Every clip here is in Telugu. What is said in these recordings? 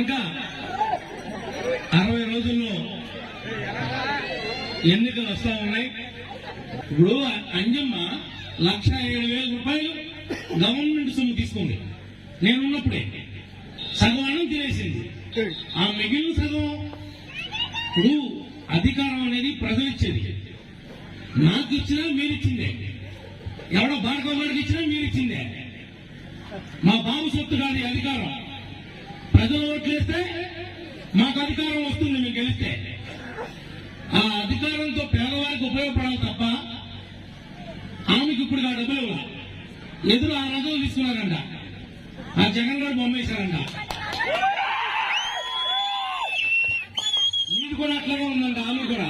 ఇంకా అరవై రోజుల్లో ఎన్నికలు వస్తా ఉన్నాయి. ఇప్పుడు అంజమ్మ లక్ష ఏడు వేల రూపాయలు గవర్నమెంట్ సొమ్ము తీసుకుంది నేనున్నప్పుడే సగం అన్నం తినేసింది. ఆ మిగిలిన సగం ఇప్పుడు అధికారం అనేది ప్రజలు ఇచ్చేది. నాకు ఇచ్చినా మీరిచ్చిందే ఎవడో భార్గవ గారికి ఇచ్చినా మీరిచ్చిందే మా బాబు సొత్తు కాదు అధికారం. ప్రజలు ఓట్లేస్తే మాకు అధికారం వస్తుంది మేము గెలిస్తే. ఆ అధికారంతో పేదవారికి ఉపయోగపడాలి తప్ప ఆమెకి ఇప్పుడు ఆ డబ్బులు ఎదురు ఆ రథం తీసుకున్నారంట. ఆ జగన్ గారు బొమ్మ వేశారంట నీది కూడా అట్లాగే ఉందంట ఆమె కూడా.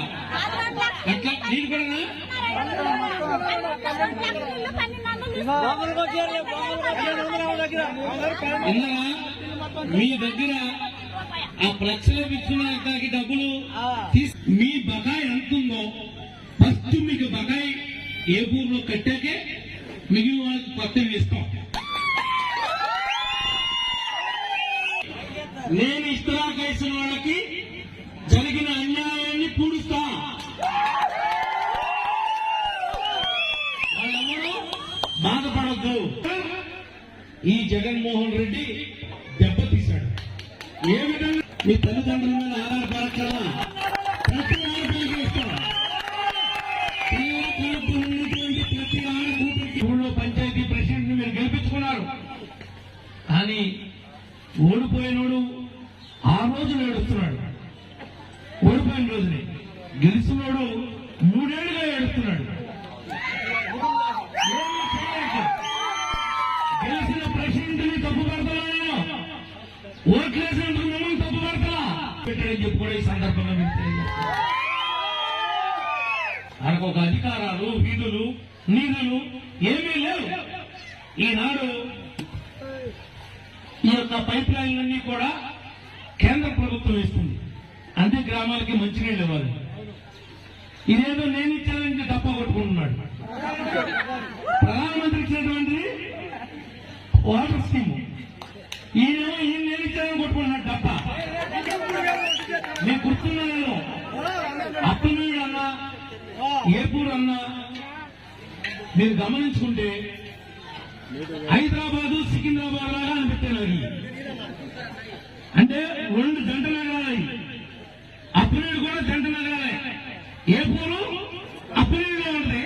అట్లా నీది కూడా ఇందులో మీ దగ్గర ఆ ప్రక్షేపించడానికి డబ్బులు తీస్- మీ బకాయి ఎంత ఉందో ఫస్ట్ మీకు బకాయి ఏ ఊర్లో కట్టాకే మిగిలిన వాళ్ళకి కొత్తవి ఇస్తాం. నేను ఇస్తరా కేసిన వాళ్ళకి జరిగిన అన్యాయాన్ని పూడుస్తా. బాధపడద్దు. ఈ జగన్మోహన్ రెడ్డి ఏ విధంగా మీ తల్లిదండ్రుల మీద ఆధారపడక్కడా ప్రతి ఆడపిల్లకి ఇస్తాం ఉన్నటువంటి ప్రతి ఆడకూతురికి ఊళ్ళో పంచాయతీ ప్రెసిడెంట్ని మీరు గెలిపించుకున్నారు. కానీ ఓడిపోయినోడు ఆ రోజు ఏడుస్తున్నాడు. ఓడిపోయిన రోజునే గెలిచినోడు మూడేళ్ళుగా ఏడుస్తున్నాడు. గెలిచిన ప్రెసిడెంట్ని తప్పు పడతాను ఓట్లు చెప్పాడని చెప్పి కూడా ఈ సందర్భంగా మీకు తెలియజేస్తాను. మనకు ఒక అధికారాలు విధులు నిధులు ఏమీ లేవు. ఈనాడు ఈ యొక్క పైప్ లైన్లన్నీ కూడా కేంద్ర ప్రభుత్వం ఇస్తుంది. అన్ని గ్రామాలకి మంచినీళ్ళు ఇవ్వాలి. ఇదేదో నేను ఇచ్చానని తప్ప కొట్టుకుంటున్నాడు ప్రధానమంత్రి ఇచ్చినటువంటి వాటర్ స్కీమ్. ఈయనేమో ఈయన నేను ఇచ్చానని కొట్టుకుంటున్నాడు తప్ప. నేను గుర్తున్నా నేను. అప్పనీడు అన్నా ఏపూర్ అన్న. మీరు గమనించుకుంటే హైదరాబాదు సికింద్రాబాద్ లాగా అనిపిస్తాయి అది అంటే రెండు జంట నగరాలు అప్పనీడు కూడా జంట నగరాలే. ఏపూరు పూలు ఉంటాయి